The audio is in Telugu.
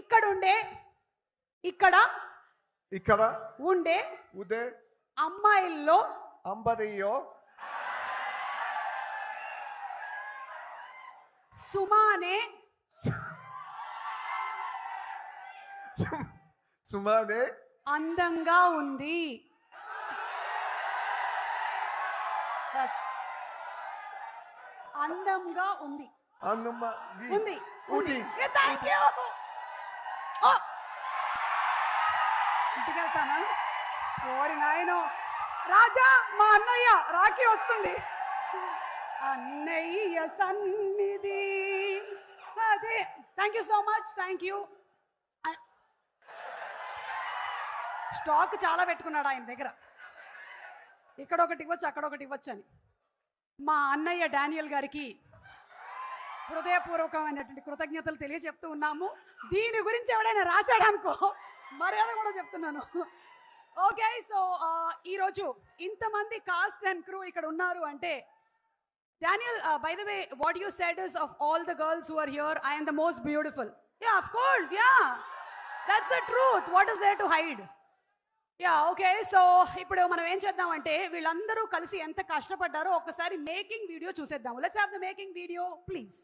ఇక్కడ ఉండే ఇక్కడ ఇక్కడ ఉండే ఉదే అమ్మాయిల్లో అంబరియో సుమానే సుమానే అందంగా ఉంది. అందంగా ఉంది. ఉంది. ఉది. ఇంటికి వెళ్తానా ఓరి నాయనో. రాజా మా అన్నయ్య రాఖీ వస్తుంది. అన్నయ్య సన్నిధి. అదే. Thank you so much thank you stock చాలా పెట్టుకున్నాడు ఆయన దగ్గర. ఇక్కడ ఒకటి ఇవ్వచ్చు అక్కడ ఒకటి ఇవ్వచ్చు అని మా అన్నయ్య డానియల్ గారికి హృదయపూర్వకమైనటువంటి కృతజ్ఞతలు తెలియజెప్తూ ఉన్నాము. దీని గురించి ఎవడైనా రాశాడనుకో. మర్యాద కూడా చెప్తున్నాను. ఓకే సో ఈరోజు ఇంతమంది కాస్ట్ అండ్ క్రూ ఇక్కడ ఉన్నారు అంటే Daniel by the way what you said is of all the girls who are here I am the most beautiful yeah of course yeah that's the truth what is there to hide yeah okay so ఇప్పుడు మనం ఏం చేద్దామంటే వీళ్ళందరూ కలిసి ఎంత కష్టపడ్డారో ఒక్కసారి మేకింగ్ వీడియో చూసేద్దాం let's have the making video please